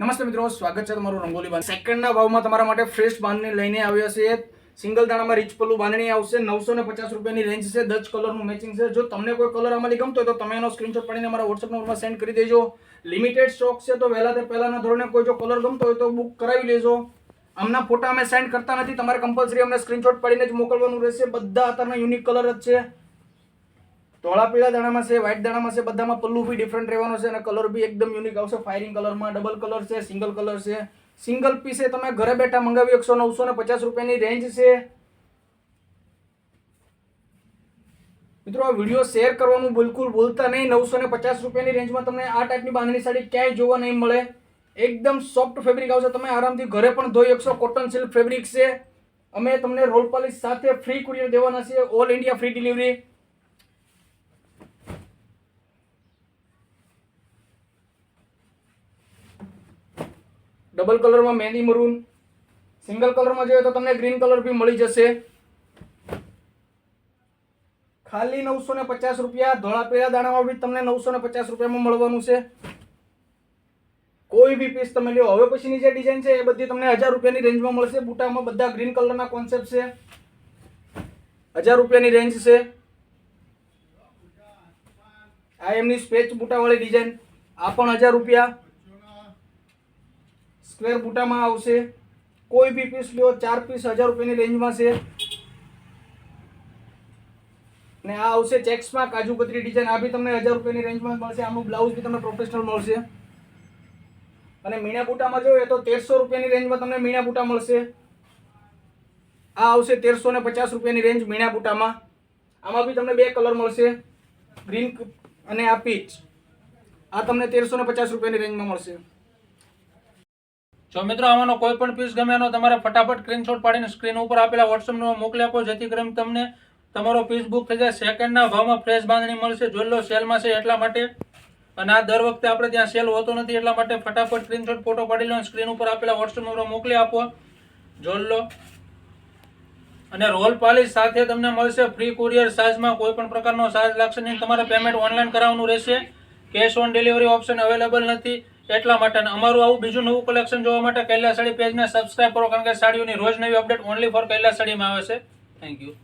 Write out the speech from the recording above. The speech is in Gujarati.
નમસ્તે મિત્રો, સ્વાગત છે તમારું રંગોલી બાંધ સેકન્ડના ભાવમાં તમારા માટે ફ્રેશ બાંધણી લઈને આવ્યો છે સિંગલ દાણામાં રીચ પલ્લું બાંધણી આવશે. નવસો ને પચાસ રૂપિયાની રેન્જ છે. દસ કલરનું મેચિંગ છે. જો તમને કોઈ કલર આમાંથી ગમતો હોય તો તમે એનો સ્ક્રીનશોટ પાડીને અમારા વોટ્સઅપ નંબરમાં સેન્ડ કરી દેજો. લિમિટેડ સ્ટોક છે તો વહેલા તે પહેલાના ધોરણે કોઈ જો કલર ગમતો હોય તો બુક કરાવી લેજો. આમના ફોટા અમે સેન્ડ કરતા નથી. તમારે કમ્પલસરી અમને સ્ક્રીનશોટ પાડીને જ મોકલવાનું રહેશે. બધા અત્યારના યુનિક કલર જ છે. ધોળા પીળા દાણામાં છે વ્હાઇટ દાણામાં છે, બધામાં પલ્લુ બી ડિફરન્ટ રહેવાનો છે અને કલર બી એકદમ યુનિક આવશે. ફાયરિંગ કલરમાં ડબલ કલર છે સિંગલ કલર છે. સિંગલ પીસે તમે ઘરે બેઠા મંગાવી એકસો નવસો ને પચાસ રૂપિયાની રેન્જ છે. મિત્રો, આ વીડિયો શેર કરવાનું બિલકુલ ભૂલતા નહીં. નવસો ને પચાસ રૂપિયાની રેન્જમાં તમને આ ટાઈપની બાંધણી સાડી ક્યાંય જોવા નહીં મળે. એકદમ સોફ્ટ ફેબ્રિક આવશે. તમે આરામથી ઘરે પણ ધોઈ એકસો કોટન સિલ્ક ફેબ્રિક છે. અમે તમને રોલ પોલિશ સાથે ફ્રી કુરિયર દેવાના છે all India free delivery double કલરમાં મહેંદી મરૂન સિંગલ કલરમાં જોઈએ તો તમને ગ્રીન કલર બી મળી જશે. ખાલી નવસો ને પચાસ રૂપિયા ધોળા પીળા દાણામાં બી તમને નવસો ને પચાસ રૂપિયામાં મળવાનું છે. કોઈ બી પીસ તમે લ્યો. હવે પછીની જે ડિઝાઇન છે એ બધી તમને હજાર રૂપિયાની રેન્જમાં મળશે. બુટામાં બધા ગ્રીન કલરના કોન્સેપ્ટ છે. હજાર રૂપિયાની રેન્જ છે. આ એમની સ્પેચ બુટાવાળી ડિઝાઇન આ પણ હજાર રૂપિયા. સ્ક્વેર બુટામાં આવશે. કોઈ બી પીસ લ્યો, ચાર પીસ હજાર રૂપિયાની રેન્જમાં છે. ને આ આવશે ચેક્સમાં કાજુ કતરી ડિઝાઇન આ બી તમને હજાર રૂપિયાની રેન્જમાં મળશે. આનું બ્લાઉઝ બી તમને પ્રોફેશનલ મળશે. અને મીણા બુટામાં જોઈએ તો તેરસો રૂપિયાની રેન્જમાં તમને મીણા બુટા મળશે. આ આવશે તેરસો ને પચાસ રૂપિયાની રેન્જ મીણા બુટામાં. આમાં બી તમને બે કલર મળશે. ગ્રીન અને આ પીચ. આ તમને તેરસો ને પચાસ રૂપિયાની રેન્જમાં મળશે. જો મિત્રો, આમાંનો કોઈ પણ પીસ ગમે એનો તમારે ફટાફટ સ્ક્રીનશોટ પાડીને સ્ક્રીન ઉપર આપેલા વોટ્સઅપ નંબર મોકલી આપો, જેથી કરીને તમને તમારો પીસ બુક થઈ જાય. સેકન્ડના ભાવમાં ફ્રેશ બાંધણી મળશે. જોઈ લો સેલમાં છે એટલા માટે. અને આ દર વખતે આપણે ત્યાં સેલ હોતો નથી, એટલા માટે ફટાફટ સ્ક્રીનશોટ ફોટો પાડી લો સ્ક્રીન ઉપર આપેલા વોટ્સઅપ નંબર મોકલી આપો. જોઈ લો. અને રોલ પાલિશ સાથે તમને મળશે ફ્રી કુરિયર ચાર્જમાં કોઈ પણ પ્રકારનો ચાર્જ લાગશે નહીં. તમારે પેમેન્ટ ઓનલાઈન કરાવવાનું રહેશે. Cash on delivery option available નથી. એટલા માટે અમારું આવું બીજું નવું કલેક્શન જોવા માટે કૈલાસ સાડી પેજને સબસ્ક્રાઇબ કરો, કારણ કે સાડીઓની રોજ નવી અપડેટ ઓનલી ફોર કૈલાસ સાડીમાં આવે છે. Thank you